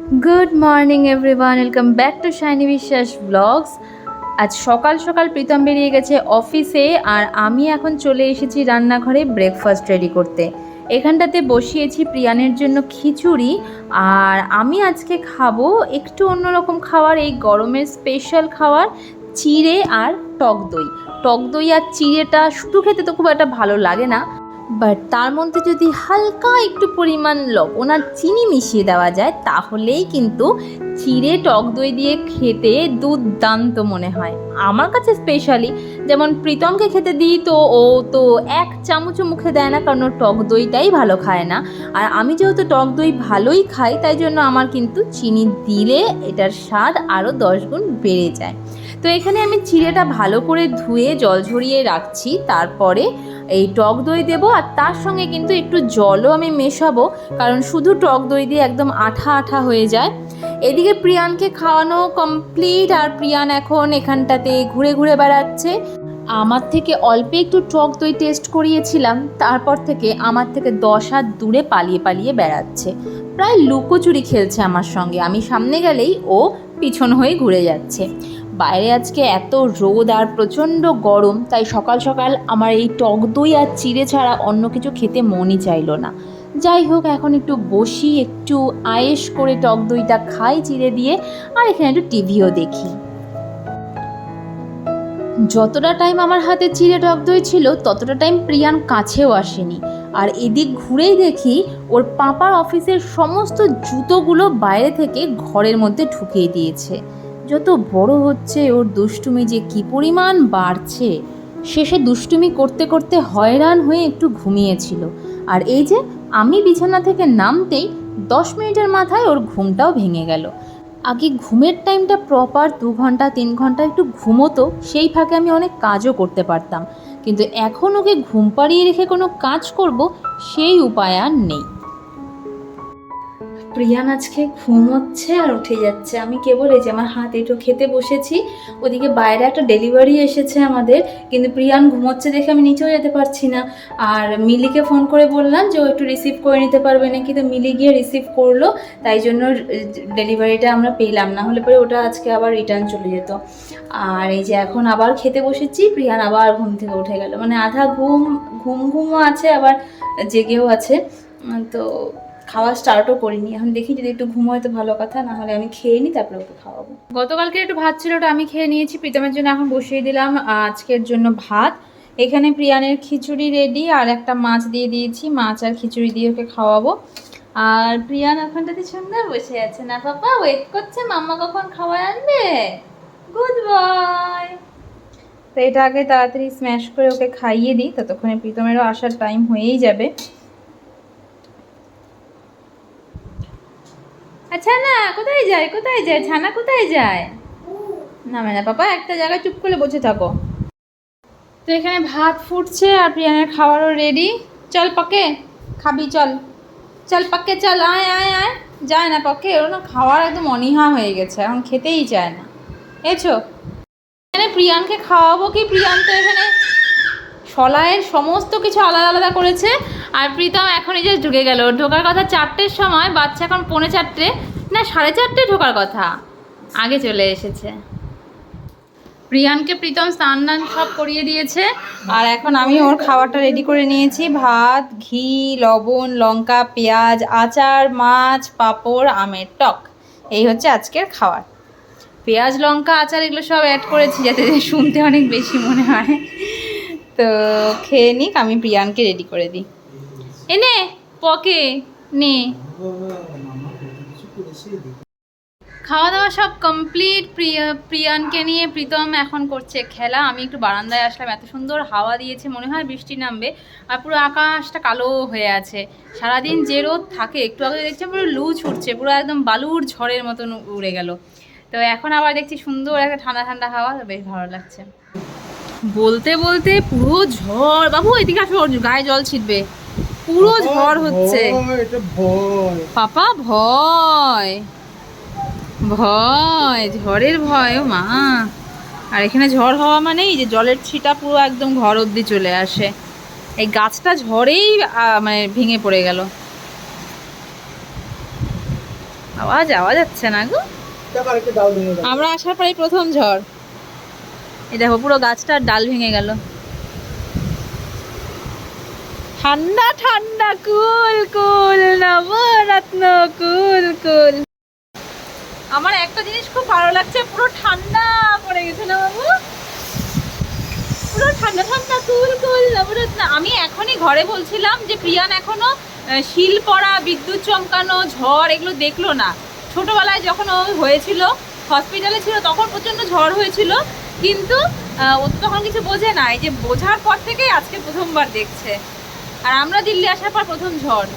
Good morning everyone welcome back to Shiny Biswas vlogs আজ সকাল সকাল প্রীতম বেরিয়ে গেছে অফিসে আর আমি এখন চলে এসেছি রান্নাঘরে ব্রেকফাস্ট রেডি করতে। এখানটাতে বসিয়েছি প্রিয়ানের জন্য খিচুড়ি আর আমি আজকে খাব একটু অন্যরকম খাবার, এই গরমের স্পেশাল খাবার, চিড়ে আর টক দই। টক দই আর চিড়েটা শুধু খেতে তো খুব একটা ভালো লাগে না। বাট তার মধ্যে যদি হালকা একটু পরিমাণ লবণ আর চিনি মিশিয়ে দেওয়া যায়, তাহলেই কিন্তু চিড়ে টক দই দিয়ে খেতে দুর্দান্ত মনে হয়। আমার কাছে স্পেশালি যেমন প্রীতমকে খেতে দিই তো ও তো এক চামচও মুখে দেয় না, কারণ ও টক দইটাই ভালো খায় না। আর আমি যেহেতু টক দই ভালোই খাই, তাই জন্য আমার কিন্তু চিনি দিলে এটার স্বাদ আরও দশ গুণ বেড়ে যায়। তো এখানে আমি চিড়েটা ভালো করে ধুয়ে জল ঝরিয়ে রাখছি, তারপরে এই টক দই দেবো আর তার সঙ্গে কিন্তু একটু জলও আমি মেশাবো, কারণ শুধু টক দই দিয়ে একদম আঠা আঠা হয়ে যায়। এদিকে প্রিয়ানকে খাওয়ানো কমপ্লিট আর প্রিয়ান এখন এখানটাতে ঘুরে ঘুরে বেড়াচ্ছে। আমার থেকে অল্প একটু টক দই টেস্ট করিয়েছিলাম, তারপর থেকে আমার থেকে দশ হাত দূরে পালিয়ে পালিয়ে বেড়াচ্ছে। প্রায় লুকোচুরি খেলছে আমার সঙ্গে, আমি সামনে গেলেই ও পিছন হয়ে ঘুরে যাচ্ছে। বাইরে আজকে এত রোদ আর প্রচণ্ড গরম, তাই সকাল সকাল আমার এই টক দই আর চিড়ে ছাড়া অন্য কিছু খেতে মনই চাইলো না। যাই হোক, এখন একটু বসি, একটু আয়েস করে টক দইটা খাই চিড়ে দিয়ে, আর এখানে একটু টিভিও দেখি। যতটা টাইম আমার হাতে চিড়ে টক দই ছিল, ততটা টাইম প্রিয়ান কাছেও আসেনি। আর এদিক ঘুরেই দেখি, ওর পাপার অফিসের সমস্ত জুতোগুলো বাইরে থেকে ঘরের মধ্যে ঢুকিয়ে দিয়েছে। যত বড় হচ্ছে ওর দুষ্টুমি যে কি পরিমাণ বাড়ছে, শেষে দুষ্টুমি করতে করতে হয়রান হয়ে একটু ঘুমিয়েছিল। আর এই যে আমি বিছানা থেকে নামতেই দশ মিনিটের মাথায় ওর ঘুমটাও ভেঙে গেল। আগে ঘুমের টাইমটা প্রপার দু ঘণ্টা, তিন ঘণ্টা একটু ঘুমোতো, সেই ফাঁকে আমি অনেক কাজও করতে পারতাম। কিন্তু এখন ওকে ঘুম পাড়িয়ে রেখে কোনো কাজ করব, সেই উপায় আর নেই। প্রিয়ান আজকে ঘুমোচ্ছে আর উঠে যাচ্ছে। আমি কেবল এই যে আমার হাত একটু খেতে বসেছি, ওদিকে বাইরে একটা ডেলিভারি এসেছে আমাদের, কিন্তু প্রিয়ান ঘুমোচ্ছে দেখে আমি নিচেও যেতে পারছি না। আর মিলিকে ফোন করে বললাম যে ও একটু রিসিভ করে নিতে পারবে না কিন্তু মিলি গিয়ে রিসিভ করল, তাই জন্য ডেলিভারিটা আমরা পেলাম, না হলে পরে ওটা আজকে আবার রিটার্ন চলে যেত। আর এই যে এখন আবার খেতে বসেছি, প্রিয়ান আবার ঘুম থেকে উঠে গেল। মানে আধা ঘুম ঘুম ঘুমও আছে, আবার জেগেও আছে। তো খাওয়া স্টার্টও করিনি। এখন দেখি যদি একটু ঘুমোয় তো ভালো কথা না হলে আমি খেয়ে নিই তারপরে ওকে খাওয়াবো। গতকালকে একটু ভাত ছিল ওটা আমি খেয়ে নিয়েছি, প্রীতমের জন্য এখন বসিয়ে দিলাম, আজকের জন্য ভাত। এখানে প্রিয়ানের খিচুড়ি রেডি আর একটা মাছ দিয়ে দিয়েছি, মাছ আর খিচুড়ি দিয়ে ওকে খাওয়াবো। আর প্রিয়ান ওখানটাতে সুন্দর বসে আছে। না পাপা ওয়েট করছে, মাম্মা কখন খাবার আনবে? গুড বয় তো এটা আগে তাড়াতাড়ি স্ম্যাশ করে ওকে খাইয়ে দিই, ততক্ষণে প্রীতমেরও আসার টাইম হয়েই যাবে। আচ্ছা না কোথায় যায় কোথায় যায়? ছানা কোথায় যায়? না মানে পাপা, একটা জায়গায় চুপ করে বসে থাকো। তো এখানে ভাত ফুটছে আর প্রিয়ানের খাবারও রেডি চল পাকে, খাবি চল। চল পাকে, চল, আয় আয় আয়। যায় না পাকে, ওর না খাওয়ার একদম অনীহা হয়ে গেছে, এখন খেতেই চায় না। এছো? এখানে প্রিয়ানকে খাওয়াবো কি? প্রিয়ান তো এখানে সলায়ের সমস্ত কিছু আলাদা আলাদা করেছে। আর প্রীতম এখনই যে ঢুকে গেল। ঢোকার কথা চারটের সময়, বাচ্চা এখন পৌনে চারটে। না, সাড়ে চারটে ঢোকার কথা। আগে চলে এসেছে। প্রিয়ানকে প্রীতম স্নান টান সব করিয়ে দিয়েছে। আর এখন আমি ওর খাবারটা রেডি করে নিয়েছি। ভাত, ঘি, লবণ, লঙ্কা, পেঁয়াজ, আচার, মাছ, পাঁপড়, আমের টক। এই হচ্ছে আজকের খাবার। পেঁয়াজ, লঙ্কা, আচার এগুলো সব অ্যাড করেছি যাতে শুনতে অনেক বেশি মনে হয়। তো খেয়ে নিক, আমি প্রিয়ানকে রেডি করে দিই। এনে পকে, নে। খাওয়া দাওয়া সব কমপ্লিট প্রিয়া প্রিয়ানকে নিয়ে প্রীতম এখন করছে খেলা। আমি একটু বারান্দায় আসলাম এত সুন্দর হাওয়া দিয়েছে মনে হয় বৃষ্টি নামবে আর পুরো আকাশটা কালো হয়ে আছে। সারাদিন যে রোদ থাকে একটু আগে দেখছি পুরো লু ছুটছে পুরো একদম বালুর ঝড়ের মতন উড়ে গেল। তো এখন আবার দেখছি সুন্দর একটা ঠান্ডা ঠান্ডা হাওয়া বেশ ভালো লাগছে। বলতে বলতে পুরো ঝড়। বাবু এদিকে আসো গায়ে জল ছিটবে। পুরো ঝড় হচ্ছে। পাপা ভয়। ভয়, ঝড়ের ভয়, ও মা। আর এখানে ঝড় হওয়া মানেই যে জলের ছিটা পুরো একদম ঘর অবধি চলে আসে। এই গাছটা ঝড়েই মানে ভেঙে পড়ে গেল। আওয়াজ আওয়াজ যাচ্ছে না গো। আমরা আসার পরেই প্রথম ঝড়। এই দেখো, পুরো গাছটার ডাল ভেঙে গেল। ঠান্ডা ঠান্ডা, কুল কুল, নবরত্ন, কুল কুল। আমার একটা জিনিস খুব ভালো লাগছে, পুরো ঠান্ডা পড়ে গেছে না বাবু? পুরো ঠান্ডা ঠান্ডা কুল কুল নবরত্ন আমি এখনই ঘরে বলছিলাম যে প্রিয়ান এখনও শিল পড়া, বিদ্যুৎ চমকানো, ঝড় এগুলো দেখল না। ছোটবেলায় যখন ও হয়েছিল হসপিটালে ছিল, তখন প্রচণ্ড ঝড় হয়েছিল, কিন্তু ও তো তখন কিছু বোঝে না। এই যে বোঝার পর থেকে আজকে প্রথমবার দেখছে। আর আমরা দিল্লি আসার পর প্রথম ঝড়।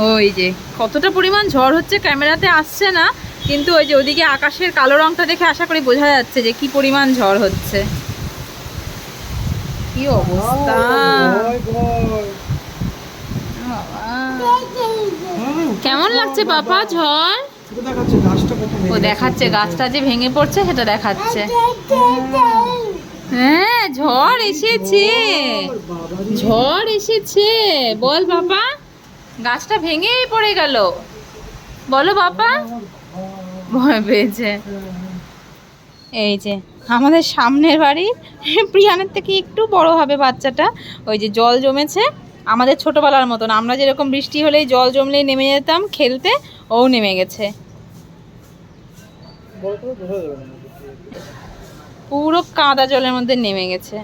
ওই যে, কতটা পরিমাণ ঝড় হচ্ছে ক্যামেরাতে আসছে না, কিন্তু ওই যে ওদিকে আকাশের কালো রংটা দেখে আশা করি বোঝা যাচ্ছে যে কি পরিমাণ ঝড় হচ্ছে। কি অবস্থা? কেমন লাগছে বাবা ঝড়? ও দেখাচ্ছে, গাছটা যে ভেঙে পড়ছে সেটা দেখাচ্ছে। হ্যাঁ ঝড় এসেছে। ঝড় এসেছে। বল বাবা। গাছটা ভেঙেই পড়ে গেল। বলো বাবা। ভয় পেয়েছে। এই যে, আমাদের সামনের বাড়ি। প্রিয়ানের থেকে একটু বড় হবে বাচ্চাটা। ওই যে জল জমেছে। আমাদের ছোটবেলার মতন। আমরা যেরকম বৃষ্টি হলেই জল জমলেই নেমে যেতাম খেলতে, ও নেমে গেছে। পুরো কাদা জলের মধ্যে নেমে গেছে।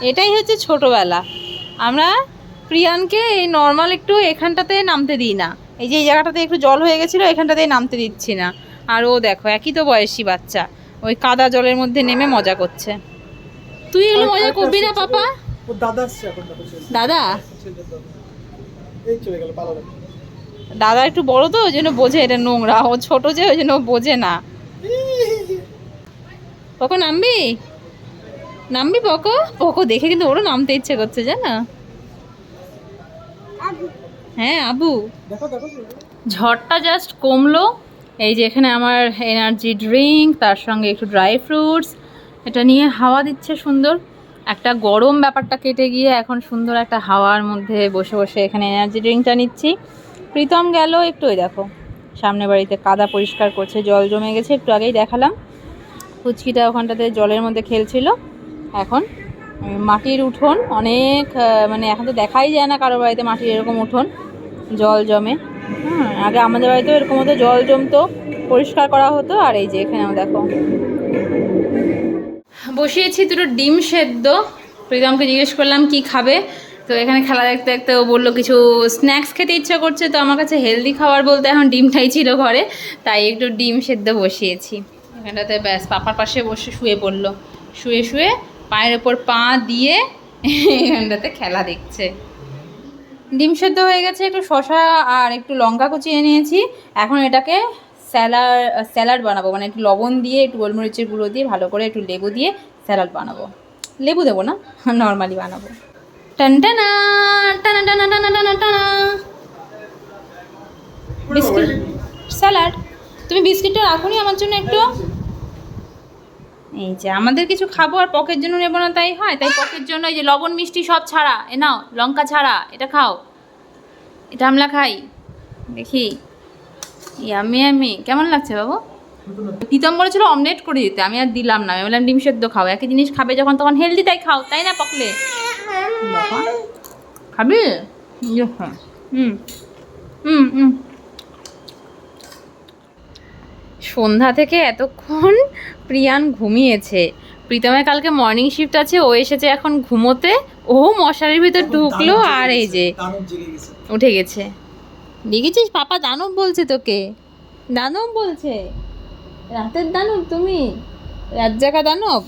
এটাই হচ্ছে ছোটবেলা। আমরা প্রিয়ানকে এই নর্মাল একটু এখানটাতে নামতে দিই না। এই যে এই জায়গাটাতে একটু জল হয়ে গেছিল এখানটাতে নামতে দিচ্ছি না। আর ও দেখো একই তো বয়সী বাচ্চা। ওই কাদা জলের মধ্যে নেমে মজা করছে। তুই এগুলো মজা করবি না পাপা? দাদা দাদা? একটু বড় তো ওই জন্য বোঝে এটা নোংরা। ও ছোট যে ওই জন্য বোঝে না। পকো নামবি? নামবি পকো? পকো দেখে কিন্তু ওরও নামতে ইচ্ছে করছে জানো? হ্যাঁ আবু। দেখো দেখো ঝড়টা জাস্ট কমলো। এই যে এখানে আমার এনার্জি ড্রিঙ্ক তার সঙ্গে একটু ড্রাই ফ্রুটস এটা নিয়ে হাওয়া দিচ্ছে সুন্দর। একটা গরম ব্যাপারটা কেটে গিয়ে এখন সুন্দর একটা হাওয়ার মধ্যে বসে বসে এখানে এনার্জি ড্রিঙ্কটা নিচ্ছি। প্রীতম গেল একটু ওই দেখো সামনে বাড়িতে কাদা পরিষ্কার করছে জল জমে গেছে একটু আগেই দেখালাম। ফুচকিটা ওখানটাতে জলের মধ্যে খেলছিল। এখন মাটির উঠোন অনেক মানে এখন তো দেখাই যায় না কারও বাড়িতে মাটির এরকম উঠোন। জল জমে। হ্যাঁ আগে আমাদের বাড়িতেও এরকম হতো, জল জমতো, পরিষ্কার করা হতো, আর এই যে এখানেও দেখো। বসিয়েছি দুটো ডিম সেদ্ধ। প্রীতমকে জিজ্ঞেস করলাম, কি খাবে? তো এখানে খেলা দেখতে দেখতে ও বলল, কিছু স্ন্যাক্স খেতে ইচ্ছা করছে। তো আমার কাছে হেলদি খাবার বলতে এখন ডিমটাই ছিল ঘরে, তাই একটু ডিম সেদ্ধ বসিয়েছি। এখানটাতে ব্যাস, পাপার পাশে বসে শুয়ে পড়ল। শুয়ে শুয়ে পায়ের ওপর পা দিয়ে এখানটাতে খেলা দেখছে। ডিম সেদ্ধ হয়ে গেছে একটু শশা আর একটু লঙ্কা কুচিয়ে নিয়েছি। এখন এটাকে স্যালাড স্যালাড বানাবো মানে একটু লবণ দিয়ে একটু গোলমরিচের গুঁড়ো দিয়ে ভালো করে একটু লেবু দিয়ে স্যালাড বানাবো। লেবু দেবো না নর্মালি বানাবো। টান টানা টানা টানা টানা টানা টানা বিস্কিট স্যালাড। তুমি বিস্কিটটা রাখুনি আমার জন্য একটু? এই যে আমাদের কিছু খাব আর পকের জন্য নেব না তাই হয়? তাই পকের জন্য এই যে লবণ মিষ্টি সব ছাড়া এ নাও লঙ্কা ছাড়া এটা খাও। এটা আমরা খাই। দেখি। ইয়ামি আমি কেমন লাগছে বাবু? প্রীতম বলেছিল অমলেট করে দিতে আমি আর দিলাম না আমি বললাম ডিম সেদ্ধ খাও একই জিনিস খাবে যখন তখন হেলদি তাই খাও তাই না পকলে? খাবি? ইয়ে, হ্যাঁ। হুম হুম হুম। সন্ধ্যা থেকে এতক্ষণ প্রিয়ান ঘুমিয়েছে। প্রীতমের কালকে মর্নিং শিফট আছে ও এসেছে এখন ঘুমোতে। ও মশারির ভিতর ঢুকলো আর এই যে উঠে গেছে। দেখেছিস পাপা দানব বলছে তোকে? দানব বলছে রাতের দানব তুমি? রাত জাগা দানব?